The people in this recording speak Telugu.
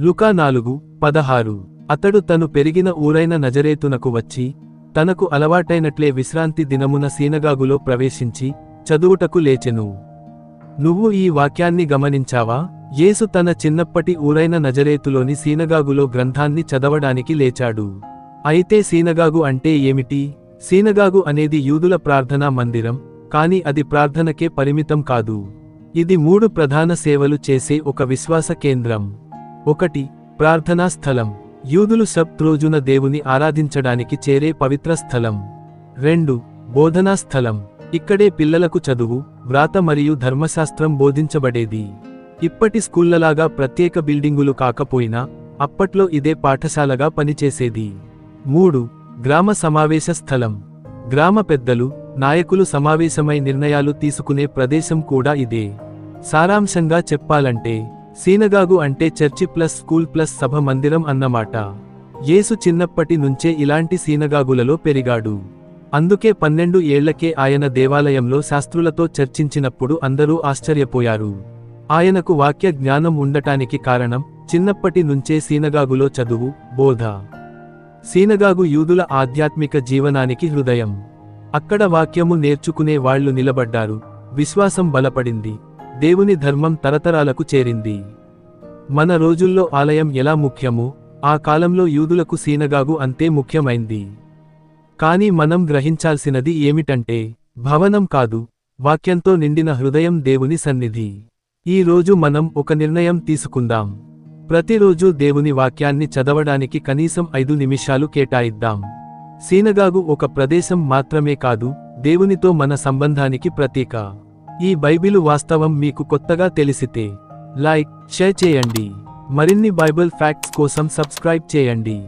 లుకా నాలుగు పదహారు. అతడు తను పెరిగిన ఊరైన నజరేతునకు వచ్చి తనకు అలవాటైనట్లే విశ్రాంతి దినమున సీనగాగులో ప్రవేశించి చదువుటకు లేచెను. నువ్వు ఈ వాక్యాన్ని గమనించావా? యేసు తన చిన్నప్పటి ఊరైన నజరేతులోని సీనగాగులో గ్రంథాన్ని చదవడానికి లేచాడు. అయితే సీనగాగు అంటే ఏమిటి? సీనగాగు అనేది యూదుల ప్రార్థనా మందిరం కాని అది ప్రార్థనకే పరిమితం కాదు. ఇది మూడు ప్రధాన సేవలు చేసే ఒక విశ్వాస కేంద్రం. ఒకటి ప్రార్థనా స్థలం. యూదులు సబ్త్ రోజున దేవుని ఆరాధించడానికి చేరే పవిత్ర స్థలం. రెండు బోధనా స్థలం. ఇక్కడే పిల్లలకు చదువు వ్రాత మరియు ధర్మశాస్త్రం బోధించబడేది. ఇప్పటి స్కూళ్ళలాగా ప్రత్యేక బిల్డింగులు కాకపోయినా అప్పట్లో ఇదే పాఠశాలగా పనిచేసేది. మూడు గ్రామ సమావేశ స్థలం. గ్రామ పెద్దలు నాయకులు సమావేశమై నిర్ణయాలు తీసుకునే ప్రదేశం కూడా ఇదే. సారాంశంగా చెప్పాలంటే సీనగాగు అంటే చర్చి ప్లస్ స్కూల్ ప్లస్ సభ మందిరం అన్నమాట. యేసు చిన్నప్పటి నుంచే ఇలాంటి సీనగాగులలో పెరిగాడు. అందుకే పన్నెండు ఏళ్ళకే ఆయన దేవాలయంలో శాస్త్రులతో చర్చించినప్పుడు అందరూ ఆశ్చర్యపోయారు. ఆయనకు వాక్య జ్ఞానం ఉండటానికి కారణం చిన్నప్పటి నుంచే సీనగాగులో చదువు బోధ. సీనగాగు యూదుల ఆధ్యాత్మిక జీవనానికి హృదయం. అక్కడ వాక్యము నేర్చుకునే వాళ్ళు నిలబడ్డారు. విశ్వాసం బలపడింది. దేవుని ధర్మం తరతరాలకు చేరింది. మన రోజుల్లో ఆలయం ఎలా ముఖ్యమో ఆ కాలంలో యూదులకు సీనగాగు అంతే ముఖ్యమైంది. కాని మనం గ్రహించాల్సినది ఏమిటంటే భవనం కాదు వాక్యంతో నిండిన హృదయం దేవుని సన్నిధి. ఈ రోజు మనం ఒక నిర్ణయం తీసుకుందాం. ప్రతిరోజు దేవుని వాక్యాన్ని చదవడానికి కనీసం ఐదు నిమిషాలు కేటాయిద్దాం. సీనగాగు ఒక ప్రదేశం మాత్రమే కాదు దేవునితో మన సంబంధానికి ప్రతీక. ఈ బైబిలు వాస్తవం మీకు కొత్తగా తెలిసితే లైక్ షేర్ చేయండి. మరిన్ని బైబిల్ ఫ్యాక్ట్స్ కోసం సబ్స్క్రైబ్ చేయండి.